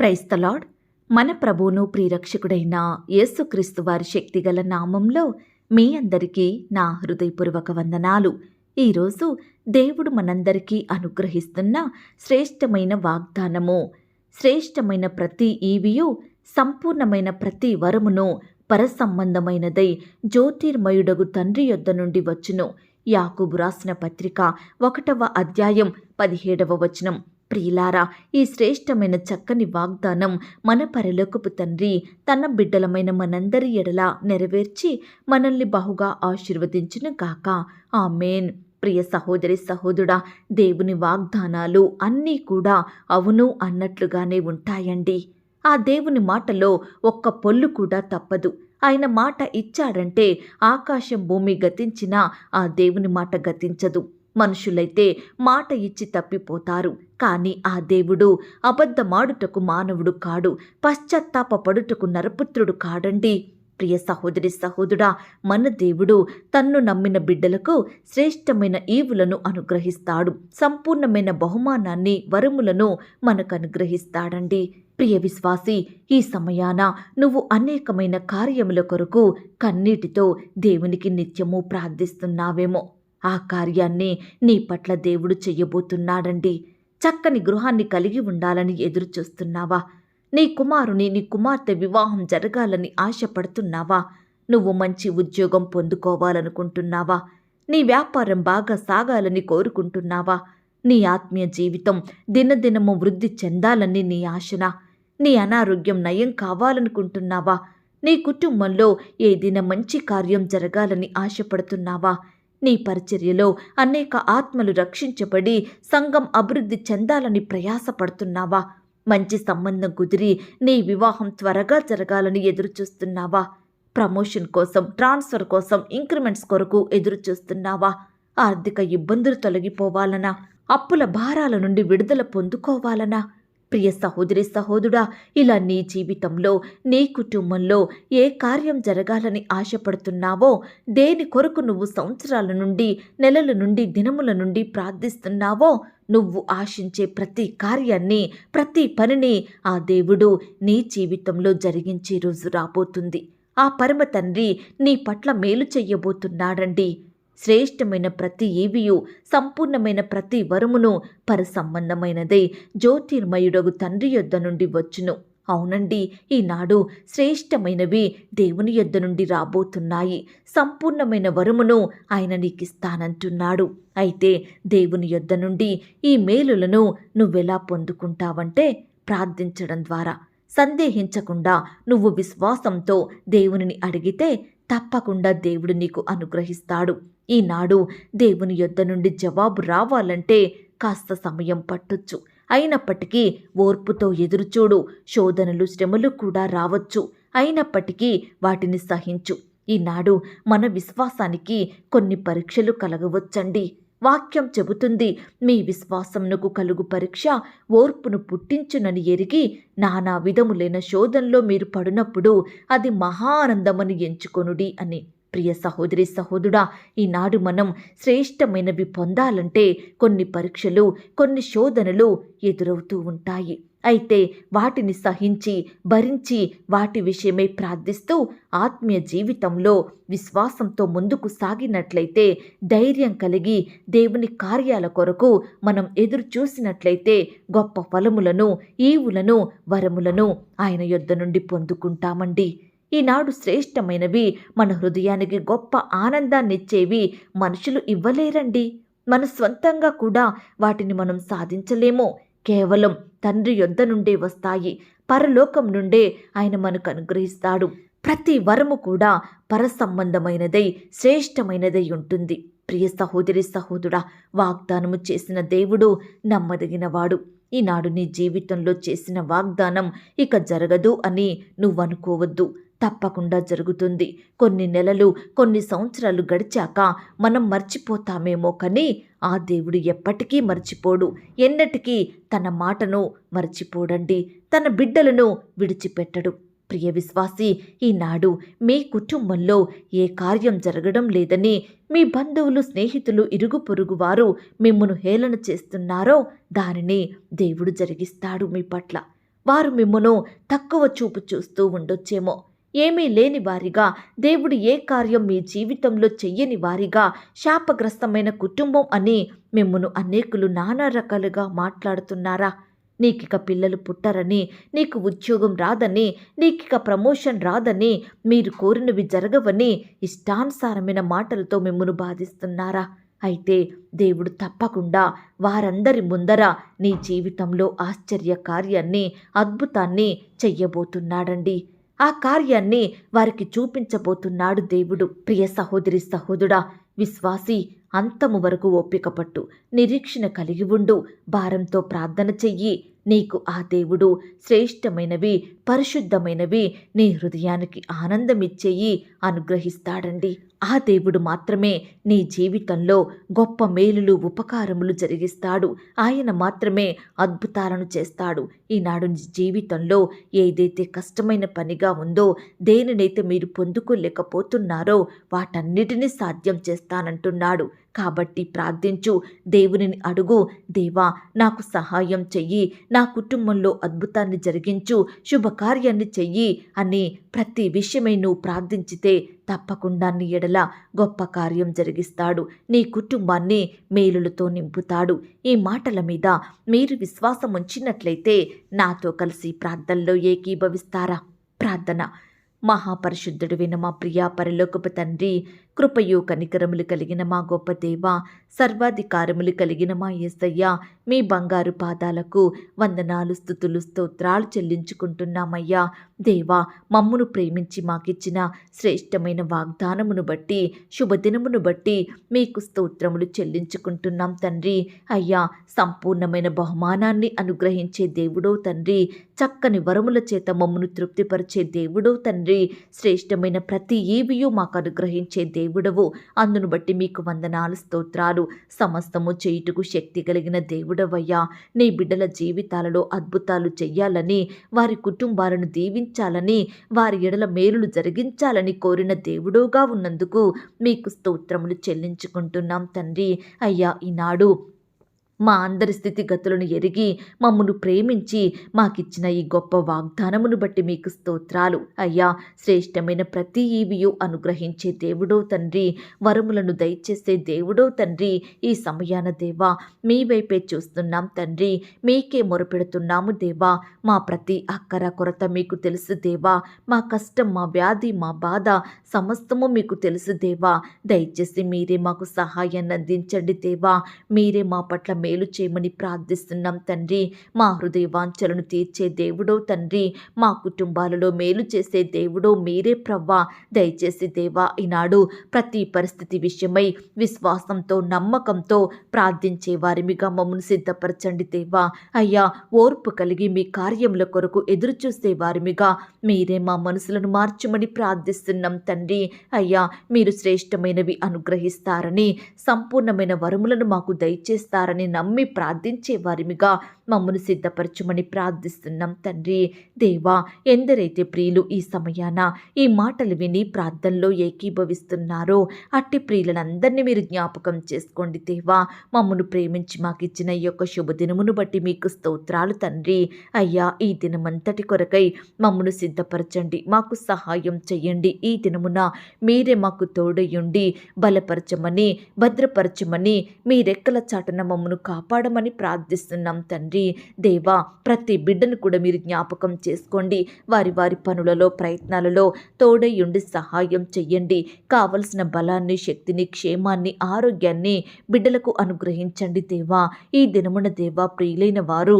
క్రైస్తలాడ్ మన ప్రభువును ప్రియరక్షకుడైన యేసుక్రీస్తు వారి శక్తిగల నామంలో మీ అందరికీ నా హృదయపూర్వక వందనాలు. ఈరోజు దేవుడు మనందరికీ అనుగ్రహిస్తున్న శ్రేష్టమైన వాగ్దానము శ్రేష్టమైన ప్రతి ఈవియు సంపూర్ణమైన ప్రతి వరమును పరసంబంధమైనదై జ్యోతిర్మయుడగు తండ్రి యొద్ద నుండి వచ్చును. యాకుబు రాసిన పత్రిక ఒకటవ అధ్యాయం పదిహేడవ వచనం. ప్రియులారా ఈ శ్రేష్టమైన చక్కని వాగ్దానం మన పరలోకపు తండ్రి తన బిడ్డలమైన మనందరి ఎడల నెరవేర్చి మనల్ని బహుగా ఆశీర్వదించును గాక. ఆమెన్. ప్రియ సహోదరి సహోదరుడా దేవుని వాగ్దానాలు అన్నీ కూడా అవును అన్నట్లుగానే ఉంటాయండి. ఆ దేవుని మాటలో ఒక్క పొల్లు కూడా తప్పదు. ఆయన మాట ఇచ్చాడంటే ఆకాశం భూమి గతించినా ఆ దేవుని మాట గతించదు. మనుషులైతే మాట ఇచ్చి తప్పిపోతారు. కానీ ఆ దేవుడు అబద్ధమాడుటకు మానవుడు కాడు. పశ్చాత్తాపడుటకు నరపుత్రుడు కాడండి. ప్రియ సహోదరి సహోదరుడా మన దేవుడు తన్ను నమ్మిన బిడ్డలకు శ్రేష్టమైన ఈవులను అనుగ్రహిస్తాడు. సంపూర్ణమైన బహుమానాన్ని వరములను మనకు అనుగ్రహిస్తాడండి ప్రియ విశ్వాసి ఈ సమయాన నువ్వు అనేకమైన కార్యముల కొరకు కన్నీటితో దేవునికి నిత్యము ప్రార్థిస్తున్నావేమో. ఆ కార్యాన్ని నీ పట్ల దేవుడు చెయ్యబోతున్నాడండి. చక్కని గృహాన్ని కలిగి ఉండాలని ఎదురు చూస్తున్నావా నీ కుమారుని నీ కుమార్తె వివాహం జరగాలని ఆశపడుతున్నావా? నువ్వు మంచి ఉద్యోగం పొందుకోవాలనుకుంటున్నావా? నీ వ్యాపారం బాగా సాగాలని కోరుకుంటున్నావా? నీ ఆత్మీయ జీవితం దినదినము వృద్ధి చెందాలని నీ ఆశన. నీ అనారోగ్యం నయం కావాలనుకుంటున్నావా? నీ కుటుంబంలో ఏదైనా మంచి కార్యం జరగాలని ఆశపడుతున్నావా? నీ పరిచర్యలో అనేక ఆత్మలు రక్షించబడి సంఘం అభివృద్ధి చెందాలని ప్రయాసపడుతున్నావా? మంచి సంబంధం కుదిరి నీ వివాహం త్వరగా జరగాలని ఎదురుచూస్తున్నావా? ప్రమోషన్ కోసం ట్రాన్స్ఫర్ కోసం ఇంక్రిమెంట్స్ కొరకు ఎదురుచూస్తున్నావా? ఆర్థిక ఇబ్బందులు తొలగిపోవాలనా? అప్పుల భారాల నుండి విడుదల పొందుకోవాలనా? ప్రియ సహోదరి సహోదుడా ఇలా నీ జీవితంలో నీ కుటుంబంలో ఏ కార్యం జరగాలని ఆశపడుతున్నావో దేని కొరకు నువ్వు సంవత్సరాల నుండి నెలల నుండి దినముల నుండి ప్రార్థిస్తున్నావో నువ్వు ఆశించే ప్రతి కార్యాన్ని ప్రతి పనిని ఆ దేవుడు నీ జీవితంలో జరిగించే రోజు రాబోతుంది. ఆ పరమ తండ్రి నీ పట్ల మేలు చెయ్యబోతున్నాడండి శ్రేష్టమైన ప్రతి ఏవియు సంపూర్ణమైన ప్రతి వరమును పరసంబంధమైనదై. జ్యోతిర్మయుడగు తండ్రి యొద్ద నుండి వచ్చును. అవునండి ఈనాడు శ్రేష్టమైనవి దేవుని యొద్ద నుండి రాబోతున్నాయి. సంపూర్ణమైన వరమును ఆయన నీకిస్తానంటున్నాడు. అయితే దేవుని యొద్ద నుండి ఈ మేలులను నువ్వెలా పొందుకుంటావంటే ప్రార్థించడం ద్వారా. సందేహించకుండా నువ్వు విశ్వాసంతో దేవునిని అడిగితే తప్పకుండా దేవుడు నీకు అనుగ్రహిస్తాడు. ఈనాడు దేవుని యొద్ద నుండి జవాబు రావాలంటే కాస్త సమయం పట్టొచ్చు. అయినప్పటికీ ఓర్పుతో ఎదురుచూడు శోధనలు శ్రమలు కూడా రావచ్చు. అయినప్పటికీ వాటిని సహించు. ఈనాడు మన విశ్వాసానికి కొన్ని పరీక్షలు కలగవచ్చండి. వాక్యం చెబుతుంది మీ విశ్వాసమునకు కలుగు పరీక్ష ఓర్పును పుట్టించునని ఎరిగి నానా విధములైన శోధనలో మీరు పడినప్పుడు అది మహానందమని ఎంచుకొనుడి అని. ప్రియ సహోదరి సహోదరుడా ఈనాడు మనం శ్రేష్టమైనవి పొందాలంటే కొన్ని పరీక్షలు కొన్ని శోధనలు ఎదురవుతూ ఉంటాయి. అయితే వాటిని సహించి భరించి వాటి విషయమై ప్రార్థిస్తూ ఆత్మీయ జీవితంలో విశ్వాసంతో ముందుకు సాగినట్లయితే ధైర్యం కలిగి దేవుని కార్యాల కొరకు మనం ఎదురు చూసినట్లయితే గొప్ప ఫలములను ఈవులను వరములను ఆయన యొద్ద నుండి పొందుకుంటామండి. ఈనాడు శ్రేష్టమైనవి. మన హృదయానికి గొప్ప ఆనందాన్నిచ్చేవి మనుషులు ఇవ్వలేరండి. మన స్వంతంగా కూడా వాటిని మనం సాధించలేమో. కేవలం తండ్రి యొద్ద నుండే వస్తాయి. పరలోకం నుండే ఆయన మనకు అనుగ్రహిస్తాడు. ప్రతి వరము కూడా పరసంబంధమైనదై శ్రేష్టమైనదై ఉంటుంది. ప్రియ సహోదరి సహోదరుడా వాగ్దానము చేసిన దేవుడు నమ్మదగినవాడు. ఈనాడు నీ జీవితంలో చేసిన వాగ్దానం ఇక జరగదు అని నువ్వనుకోవద్దు. తప్పకుండా జరుగుతుంది. కొన్ని నెలలు కొన్ని సంవత్సరాలు గడిచాక మనం మర్చిపోతామేమో కానీ ఆ దేవుడు ఎప్పటికీ మర్చిపోడు. ఎన్నటికీ తన మాటను మర్చిపోడండి. తన బిడ్డలను విడిచిపెట్టడు. ప్రియ విశ్వాసి ఈనాడు మీ కుటుంబంలో ఏ కార్యం జరగడం లేదని మీ బంధువులు స్నేహితులు ఇరుగు పొరుగు వారు మిమ్మను హేళన చేస్తున్నారో దానిని దేవుడు జరిగిస్తాడు మీ పట్ల. వారు మిమ్మను తక్కువ చూపు చూస్తూ ఉండొచ్చేమో. ఏమీ లేని వారిగా దేవుడు ఏ కార్యం మీ జీవితంలో చెయ్యని వారిగా శాపగ్రస్తమైన కుటుంబం అని మిమ్మను అనేకులు నానా రకాలుగా మాట్లాడుతున్నారా? నీకిక పిల్లలు పుట్టరని నీకు ఉద్యోగం రాదని నీకిక ప్రమోషన్ రాదని మీరు కోరినవి జరగవని ఇష్టానుసారమైన మాటలతో మిమ్మను బాధిస్తున్నారా? అయితే దేవుడు తప్పకుండా వారందరి ముందర నీ జీవితంలో ఆశ్చర్య కార్యాన్ని అద్భుతాన్ని చెయ్యబోతున్నాడండి. ఆ కార్యాన్ని వారికి చూపించబోతున్నాడు దేవుడు. ప్రియ సహోదరి సహోదరుడా విశ్వాసి అంతము వరకు ఓపిక పట్టు నిరీక్షణ కలిగి ఉండు భారంతో ప్రార్థన చెయ్యి. నీకు ఆ దేవుడు శ్రేష్టమైనవి పరిశుద్ధమైనవి నీ హృదయానికి ఆనందమిచ్చేయి అనుగ్రహిస్తాడండి. ఆ దేవుడు మాత్రమే నీ జీవితంలో గొప్ప మేలులు ఉపకారములు జరిగిస్తాడు. ఆయన మాత్రమే అద్భుతాలను చేస్తాడు. ఈనాడు జీవితంలో ఏదైతే కష్టమైన పనిగా ఉందో దేనినైతే మీరు పొందుకోలేకపోతున్నారో వాటన్నిటినీ సాధ్యం చేస్తానంటున్నాడు. కాబట్టి ప్రార్థించు దేవునిని అడుగు దేవా నాకు సహాయం చెయ్యి నా కుటుంబంలో అద్భుతాన్ని జరిగించు శుభ కార్యాన్ని చెయ్యి అని ప్రతి విషయమై నువ్వు ప్రార్థించితే తప్పకుండా నీ ఎడల గొప్ప కార్యం జరిగిస్తాడు. నీ కుటుంబాన్ని మేలులతో నింపుతాడు. ఈ మాటల మీద మీరు విశ్వాసం ఉంచినట్లయితే నాతో కలిసి ప్రార్థనలో ఏకీభవిస్తారా? ప్రార్థన. మహాపరిశుద్ధుడు విన మా ప్రియా పరలోకపు తండ్రి కృపయు కనికరములు కలిగిన మా గొప్ప దేవ సర్వాధికారములు కలిగిన మా యేసయ్య మీ బంగారు పాదాలకు వందనాలు స్థుతులు స్తోత్రాలు చెల్లించుకుంటున్నామయ్యా. దేవా మమ్మును ప్రేమించి మాకిచ్చిన శ్రేష్టమైన వాగ్దానమును బట్టి శుభదినమును బట్టి మీకు స్తోత్రములు చెల్లించుకుంటున్నాం తండ్రి. అయ్యా సంపూర్ణమైన బహుమానాన్ని అనుగ్రహించే దేవుడో తండ్రి. చక్కని వరముల చేత మమ్మను తృప్తిపరిచే దేవుడో తండ్రి. శ్రేష్టమైన ప్రతి ఏవియూ మాకు అనుగ్రహించే దేవుడవు. అందును బట్టి మీకు వందనాలు స్తోత్రాలు. సమస్తము చేయుటకు శక్తి కలిగిన దేవుడవయ్యా. నీ బిడ్డల జీవితాలలో అద్భుతాలు చెయ్యాలని వారి కుటుంబాలను దీవించాలని వారి ఎడల మేలులు జరిగించాలని కోరిన దేవుడుగా ఉన్నందుకు మీకు స్తోత్రములు చెల్లించుకుంటున్నాం తండ్రి. అయ్యా ఈనాడు మా అందరి స్థితిగతులను ఎరిగి మమ్మను ప్రేమించి మాకిచ్చిన ఈ గొప్ప వాగ్దానమును బట్టి మీకు స్తోత్రాలు. అయ్యా శ్రేష్టమైన ప్రతి ఈవియు అనుగ్రహించే దేవుడో తండ్రి వరములను దయచేసే దేవుడో తండ్రి ఈ సమయాన దేవా మీ వైపే చూస్తున్నాం తండ్రి మీకే మొరపెడుతున్నాము దేవా మా ప్రతి అక్కర కొరత మీకు తెలుసు దేవా మా కష్టం మా వ్యాధి మా బాధ సమస్తము మీకు తెలుసు దేవా దయచేసి మీరే మాకు సహాయాన్ని అందించండి దేవా మీరే మా పట్ల మేలు చేయమని ప్రార్థిస్తున్నాం తండ్రి. మా హృదయ వాంఛలను తీర్చే దేవుడో తండ్రి. మా కుటుంబాలలో మేలు చేసే దేవుడో మీరే ప్రవ్వా. దయచేసి దేవా ఈనాడు ప్రతి పరిస్థితి విషయమై విశ్వాసంతో నమ్మకంతో ప్రార్థించే వారిమిగా మమ్మల్ని సిద్ధపరచండి దేవా. అయ్యా ఓర్పు కలిగి మీ కార్యముల కొరకు ఎదురు చూసే వారిమిగా మీరే మా మనసులను మార్చమని ప్రార్థిస్తున్నాం తండ్రి. అయ్యా మీరు శ్రేష్టమైనవి అనుగ్రహిస్తారని సంపూర్ణమైన వరములను మాకు దయచేస్తారని నమ్మి ప్రార్థించే వారిమిగా మమ్మను సిద్ధపరచుమని ప్రార్థిస్తున్నాం తండ్రి. దేవా ఎందరైతే ప్రియులు ఈ సమయాన ఈ మాటలు విని ప్రార్థనలో ఏకీభవిస్తున్నారో అట్టి ప్రియులందరినీ మీరు జ్ఞాపకం చేసుకోండి దేవా. మమ్మను ప్రేమించి మాకు ఇచ్చిన ఈ యొక్క శుభదినమును బట్టి మీకు స్తోత్రాలు తండ్రి. అయ్యా ఈ దినమంతటి కొరకై మమ్మను సిద్ధపరచండి మాకు సహాయం చేయండి ఈ దినమున మీరే మాకు తోడయుండి బలపరచమని భద్రపరచమని మీ రెక్కల చాటున మమ్మను కాపాడమని ప్రార్థిస్తున్నాం తండ్రి. దేవా ప్రతి బిడ్డను కూడా మీరు జ్ఞాపకం చేసుకోండి. వారి వారి పనులలో ప్రయత్నాలలో తోడయుండి సహాయం చెయ్యండి. కావలసిన బలాన్ని శక్తిని క్షేమాన్ని ఆరోగ్యాన్ని బిడ్డలకు అనుగ్రహించండి దేవా. ఈ దినమున దేవా ప్రియులైన వారు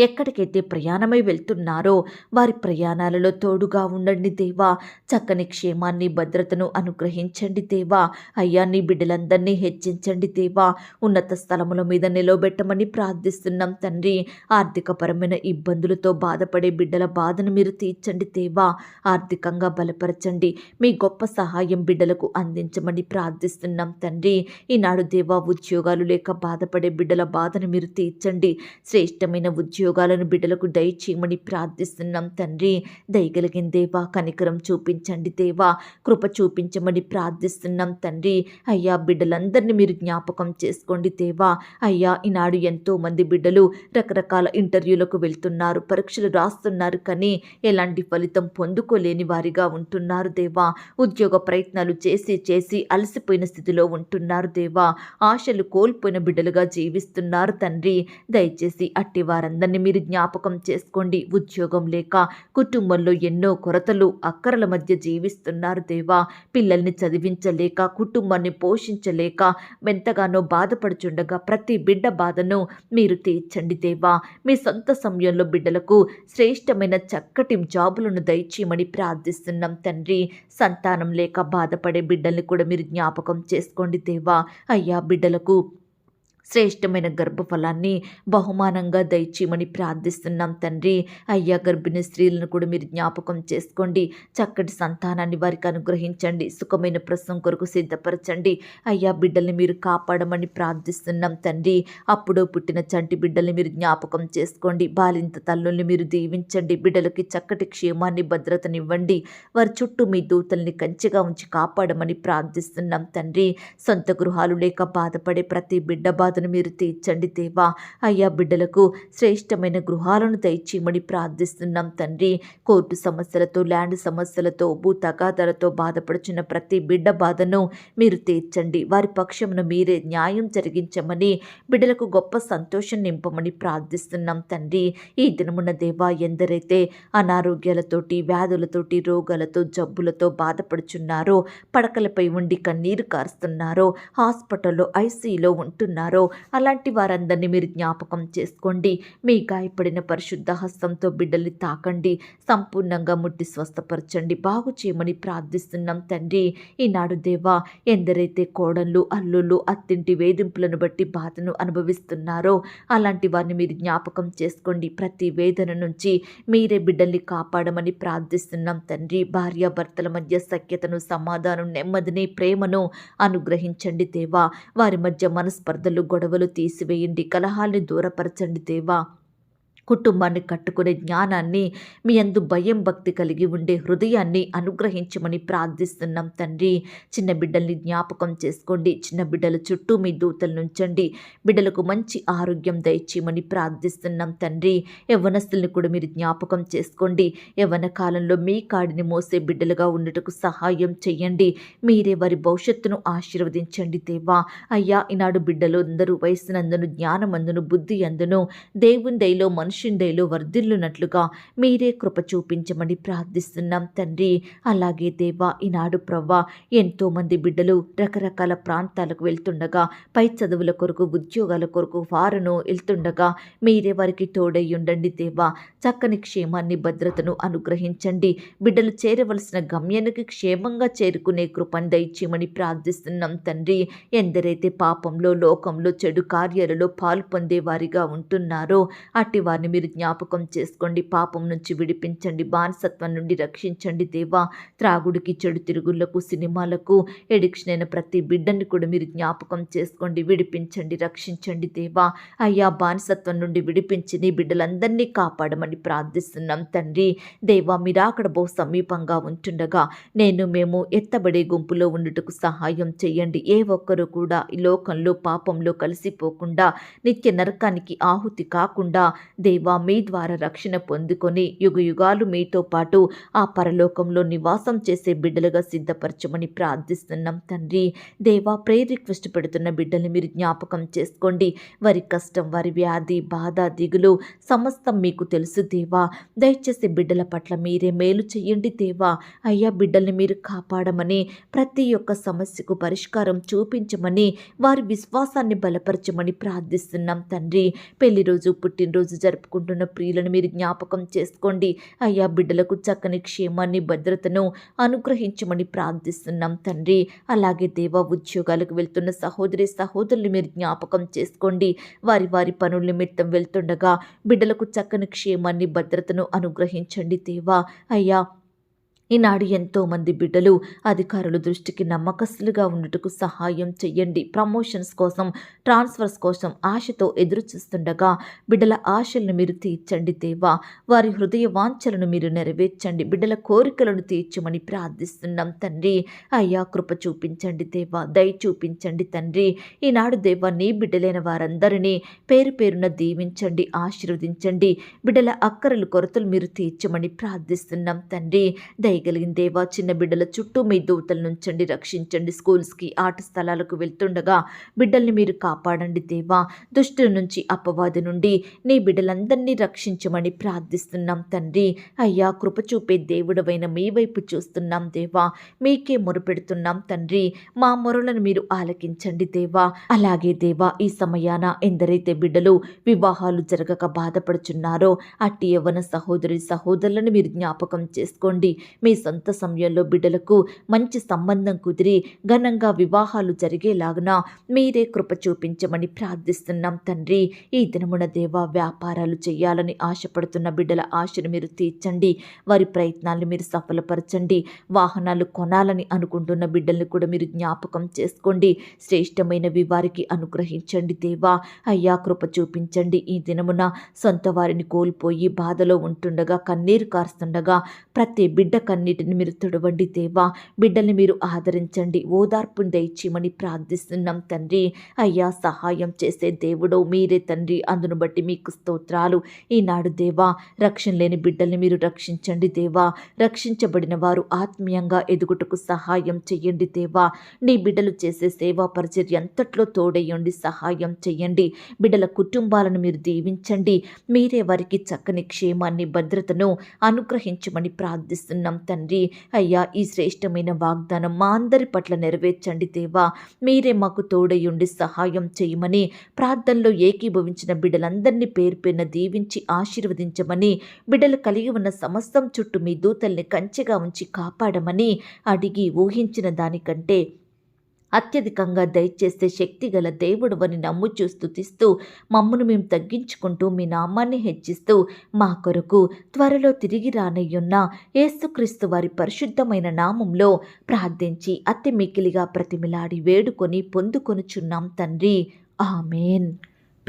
ఎక్కడికైతే ప్రయాణమై వెళ్తున్నారో వారి ప్రయాణాలలో తోడుగా ఉండండి దేవా. చక్కని క్షేమాన్ని భద్రతను అనుగ్రహించండి దేవా. అయ్యా నీ బిడ్డలందరినీ హెచ్చించండి దేవా. ఉన్నత స్థలముల మీద నిలవబెట్టమని ప్రార్థిస్తున్నాం తండ్రి. ఆర్థికపరమైన ఇబ్బందులతో బాధపడే బిడ్డల బాధను మీరు తీర్చండి దేవా. ఆర్థికంగా బలపరచండి. మీ గొప్ప సహాయం బిడ్డలకు అందించమని ప్రార్థిస్తున్నాం తండ్రి. ఈనాడు దేవా ఉద్యోగాలు లేక బాధపడే బిడ్డల బాధను మీరు తీర్చండి. శ్రేష్టమైన ఉద్యోగ ఉద్యోగాలను బిడ్డలకు దయచేయమని ప్రార్థిస్తున్నాం తండ్రి. దయగలిగిన దేవా కనికరం చూపించండి దేవా. కృప చూపించమని ప్రార్థిస్తున్నాం తండ్రి. అయ్యా బిడ్డలందరినీ మీరు జ్ఞాపకం చేసుకోండి దేవా. అయ్యా ఈనాడు ఎంతో మంది బిడ్డలు రకరకాల ఇంటర్వ్యూలకు వెళ్తున్నారు పరీక్షలు రాస్తున్నారు కానీ ఎలాంటి ఫలితం పొందుకోలేని వారిగా ఉంటున్నారు దేవా. ఉద్యోగ ప్రయత్నాలు చేసి చేసి అలసిపోయిన స్థితిలో ఉంటున్నారు దేవా. ఆశలు కోల్పోయిన బిడ్డలుగా జీవిస్తున్నారు తండ్రి. దయచేసి అట్టి వారందరినీ మీరు జ్ఞాపకం చేసుకోండి. ఉద్యోగం లేక కుటుంబంలో ఎన్నో కొరతలు అక్కరల మధ్య జీవిస్తున్నారు దేవా. పిల్లల్ని చదివించలేక కుటుంబాన్ని పోషించలేక ఎంతగానో బాధపడుచుండగా ప్రతి బిడ్డ బాధను మీరు తీర్చండి దేవా. మీ సొంత సమయంలో బిడ్డలకు శ్రేష్టమైన చక్కటి జాబులను దయచేయమని ప్రార్థిస్తున్నాం తండ్రి. సంతానం లేక బాధపడే బిడ్డల్ని కూడా మీరు జ్ఞాపకం చేసుకోండి దేవా. అయ్యా బిడ్డలకు శ్రేష్టమైన గర్భఫలాన్ని బహుమానంగా దయచేయమని ప్రార్థిస్తున్నాం తండ్రి. అయ్యా గర్భిణీ స్త్రీలను కూడా మీరు జ్ఞాపకం చేసుకోండి. చక్కటి సంతానాన్ని వారికి అనుగ్రహించండి. సుఖమైన ప్రసవం కొరకు సిద్ధపరచండి. అయ్యా బిడ్డల్ని మీరు కాపాడమని ప్రార్థిస్తున్నాం తండ్రి. అప్పుడో పుట్టిన చంటి బిడ్డల్ని మీరు జ్ఞాపకం చేసుకోండి. బాలింత తల్లుల్ని మీరు దీవించండి. బిడ్డలకి చక్కటి క్షేమాన్ని భద్రతనివ్వండి. వారి చుట్టూ మీ దూతల్ని కంచిగా ఉంచి కాపాడమని ప్రార్థిస్తున్నాం తండ్రి. సొంత గృహాలు లేక బాధపడే ప్రతి బిడ్డ బాధ బాధను మీరు తీర్చండి దేవా. అయ్యా బిడ్డలకు శ్రేష్టమైన గృహాలను దయచేయమని ప్రార్థిస్తున్నాం తండ్రి. కోర్టు సమస్యలతో ల్యాండ్ సమస్యలతో భూ తగాదాలతో బాధపడుచున్న ప్రతి బిడ్డ బాధను మీరు తీర్చండి. వారి పక్షమును మీరే న్యాయం జరిగించమని బిడ్డలకు గొప్ప సంతోషం నింపమని ప్రార్థిస్తున్నాం తండ్రి. ఈ దినమున్న దేవా ఎందరైతే అనారోగ్యాలతోటి వ్యాధులతోటి రోగాలతో జబ్బులతో బాధపడుచున్నారో పడకలపై ఉండి కన్నీరు కారుస్తున్నారో హాస్పిటల్లో ఐసీలో ఉంటున్నారో అలాంటి వారందరినీ మీరు జ్ఞాపకం చేసుకోండి. మీ గాయపడిన పరిశుద్ధ హస్తంతో బిడ్డల్ని తాకండి. సంపూర్ణంగా ముట్టి స్వస్థపరచండి. బాగు చేయమని ప్రార్థిస్తున్నాం తండ్రి. ఈనాడు దేవా ఎందరైతే కోడళ్ళు అల్లుళ్ళు అత్తింటి వేధింపులను బట్టి బాధను అనుభవిస్తున్నారో అలాంటి వారిని మీరు జ్ఞాపకం చేసుకోండి. ప్రతి వేదన నుంచి మీరే బిడ్డల్ని కాపాడమని ప్రార్థిస్తున్నాం తండ్రి. భార్యాభర్తల మధ్య సఖ్యతను సమాధానం నెమ్మదిని ప్రేమను అనుగ్రహించండి దేవా. వారి మధ్య మనస్పర్ధలు గొడవలు తీసివేయండి కలహాల్ని దూరపరచండి దేవా. కుటుంబాన్ని కట్టుకునే జ్ఞానాన్ని మీ అందు భయం భక్తి కలిగి ఉండే హృదయాన్ని అనుగ్రహించమని ప్రార్థిస్తున్నాం తండ్రి. చిన్న బిడ్డల్ని జ్ఞాపకం చేసుకోండి. చిన్న బిడ్డల చుట్టూ మీ దూతలు నుంచండి బిడ్డలకు మంచి ఆరోగ్యం దయచేయమని ప్రార్థిస్తున్నాం తండ్రి. యవ్వనస్తుల్ని కూడా మీరు జ్ఞాపకం చేసుకోండి. యవ్వన కాలంలో మీ కాడిని మోసే బిడ్డలుగా ఉండటకు సహాయం చేయండి మీరే వారి భవిష్యత్తును ఆశీర్వదించండి దేవా. అయ్యా ఈనాడు బిడ్డలు అందరూ వయసునందును జ్ఞానమందును బుద్ధి అందును దేవుని దయలో మనుషు దయలో వర్ధిల్లునట్లుగా మీరే కృప చూపించమని ప్రార్థిస్తున్నాం తండ్రి. అలాగే దేవా ఈనాడు ప్రవ్వ ఎంతోమంది బిడ్డలు రకరకాల ప్రాంతాలకు వెళ్తుండగా పై చదువుల కొరకు ఉద్యోగాల కొరకు వారును వెళ్తుండగా మీరే వారికి తోడై ఉండండి దేవా. చక్కని క్షేమాన్ని భద్రతను అనుగ్రహించండి. బిడ్డలు చేరవలసిన గమ్యానికి క్షేమంగా చేరుకునే కృపను దయచేయమని ప్రార్థిస్తున్నాం తండ్రి. ఎందరైతే పాపంలో లోకంలో చెడు కార్యాలలో పాలు పొందేవారిగా ఉంటున్నారో అట్టి వారిని మీరు జ్ఞాపకం చేసుకోండి పాపం నుంచి విడిపించండి బానిసత్వం నుండి రక్షించండి దేవా. త్రాగుడికి చెడు తిరుగుళ్ళకు సినిమాలకు ఎడిక్షన్ అయిన ప్రతి బిడ్డని కూడా మీరు జ్ఞాపకం చేసుకోండి విడిపించండి రక్షించండి దేవా. అయ్యా బానిసత్వం నుండి విడిపించి నీ బిడ్డలందరినీ కాపాడమని ప్రార్థిస్తున్నాం తండ్రి. దేవా మీరు అక్కడ బహు సమీపంగా ఉంటుండగా నేను మేము ఎత్తబడే గుంపులో ఉండుటకు సహాయం చేయండి. ఏ ఒక్కరూ కూడా ఈ లోకంలో పాపంలో కలిసిపోకుండా నిత్య నరకానికి ఆహుతి కాకుండా దేవా మీ ద్వారా రక్షణ పొందుకొని యుగయుగాలు మీతో పాటు ఆ పరలోకంలో నివాసం చేసే బిడ్డలుగా సిద్ధపరచమని ప్రార్థిస్తున్నాం తండ్రి. దేవా ప్రే రిక్వెస్ట్ పెడుతున్న బిడ్డల్ని మీరు జ్ఞాపకం చేసుకోండి. వారి కష్టం వారి వ్యాధి బాధ దిగులు సమస్తం మీకు తెలుసు దేవా. దయచేసి బిడ్డల పట్ల మీరే మేలు చేయండి దేవా. అయ్యా బిడ్డల్ని మీరు కాపాడమని ప్రతి ఒక్క సమస్యకు పరిష్కారం చూపించమని వారి విశ్వాసాన్ని బలపరచమని ప్రార్థిస్తున్నాం తండ్రి. పెళ్ళి రోజు పుట్టినరోజు జరుపుకుంటున్న ప్రియులను మీరు జ్ఞాపకం చేసుకోండి. అయ్యా బిడ్డలకు చక్కని క్షేమాన్ని భద్రతను అనుగ్రహించమని ప్రార్థిస్తున్నాం తండ్రి. అలాగే దేవ ఉద్యోగాలకు వెళ్తున్న సహోదరి సహోదరులు మీరు జ్ఞాపకం చేసుకోండి. వారి వారి పనుల నిమిత్తం వెళ్తుండగా బిడ్డలకు చక్కని క్షేమాన్ని భద్రతను అనుగ్రహించండి దేవా. అయ్యా ఈనాడు ఎంతో మంది బిడ్డలు అధికారుల దృష్టికి నమ్మకస్తులుగా ఉండుటకు సహాయం చెయ్యండి. ప్రమోషన్స్ కోసం ట్రాన్స్ఫర్స్ కోసం ఆశతో ఎదురు చూస్తుండగా బిడ్డల ఆశలను మీరు తీర్చండి దేవా. వారి హృదయ వాంఛలను మీరు నెరవేర్చండి. బిడ్డల కోరికలను తీర్చమని ప్రార్థిస్తున్నాం తండ్రి. అయ్యా కృప చూపించండి దేవా. దయ చూపించండి తండ్రి. ఈనాడు దేవా నీ బిడ్డలైన వారందరినీ పేరు పేరున దీవించండి ఆశీర్వదించండి. బిడ్డల అక్కరలు కొరతలు మీరు తీర్చమని ప్రార్థిస్తున్నాం తండ్రి. చేయగలిగిన దేవా చిన్న బిడ్డల చుట్టూ మీ దూతలు నుంచండి రక్షించండి. స్కూల్స్కి ఆట స్థలాలకు వెళ్తుండగా బిడ్డల్ని మీరు కాపాడండి దేవా. దుష్టుల నుంచి అపవాది నుండి నీ బిడ్డలందరినీ రక్షించమని ప్రార్థిస్తున్నాం తండ్రి. అయ్యా కృప చూపే దేవుడవైన మీ వైపు చూస్తున్నాం దేవా. మీకే మొరపెడుతున్నాం తండ్రి. మా మొరలను మీరు ఆలకించండి దేవా. అలాగే దేవా ఈ సమయాన ఎందరైతే బిడ్డలు వివాహాలు జరగక బాధపడుచున్నారో అట్టి యవ్వన సహోదరి సహోదరులను మీరు జ్ఞాపకం చేసుకోండి. మీ మీ సొంత సమయంలో బిడ్డలకు మంచి సంబంధం కుదిరి ఘనంగా వివాహాలు జరిగేలాగున మీరే కృప చూపించమని ప్రార్థిస్తున్నాం తండ్రి. ఈ దినమున దేవా వ్యాపారాలు చేయాలని ఆశపడుతున్న బిడ్డల ఆశను మీరు తీర్చండి. వారి ప్రయత్నాలను మీరు సఫలపరచండి. వాహనాలు కొనాలని అనుకుంటున్న బిడ్డల్ని కూడా మీరు జ్ఞాపకం చేసుకోండి. శ్రేష్టమైనవి వారికి అనుగ్రహించండి దేవా. అయ్యా కృప చూపించండి. ఈ దినమున సొంత వారిని కోల్పోయి బాధలో ఉంటుండగా కన్నీరు కారుస్తుండగా ప్రతి బిడ్డ కన్నీటిని మీరు తుడవండి దేవా. బిడ్డల్ని మీరు ఆదరించండి. ఓదార్పుని దయచేయమని ప్రార్థిస్తున్నాం తండ్రి. అయ్యా సహాయం చేసే దేవుడో మీరే తండ్రి. అందును బట్టి మీకు స్తోత్రాలు. ఈనాడు దేవా రక్షణ లేని బిడ్డల్ని మీరు రక్షించండి దేవా. రక్షించబడిన వారు ఆత్మీయంగా ఎదుగుటకు సహాయం చెయ్యండి దేవా. నీ బిడ్డలు చేసే సేవా పరిచర్య అంతట్లో తోడయ్యండి సహాయం చెయ్యండి బిడ్డల కుటుంబాలను మీరు దీవించండి. మీరే వారికి చక్కని క్షేమాన్ని భద్రతను అనుగ్రహించమని ప్రార్థిస్తున్నాం తండ్రి అయ్యా ఈ శ్రేష్టమైన వాగ్దానం మా అందరి పట్ల నెరవేర్చండి దేవా. మీరే మాకు తోడయుండి సహాయం చేయమని ప్రార్థనలో ఏకీభవించిన బిడ్డలందరినీ పేరు పేరున దీవించి ఆశీర్వదించమని బిడ్డలు కలిగి ఉన్న సమస్తం చుట్టూ మీ దూతల్ని కంచెగా ఉంచి కాపాడమని అడిగి ఊహించిన దానికంటే అత్యధికంగా దయచేసే శక్తి గల దేవుడు అని నమ్ముచూ స్థుతిస్తూ మమ్మను మేము తగ్గించుకుంటూ మీ నామాన్ని హెచ్చిస్తూ మా కొరకు త్వరలో తిరిగి రానయ్యున్న యేసుక్రీస్తు వారి పరిశుద్ధమైన నామంలో ప్రార్థించి అతి మికిలిగా ప్రతిమిలాడి వేడుకొని పొందుకొనుచున్నాం తండ్రి. ఆమెన్.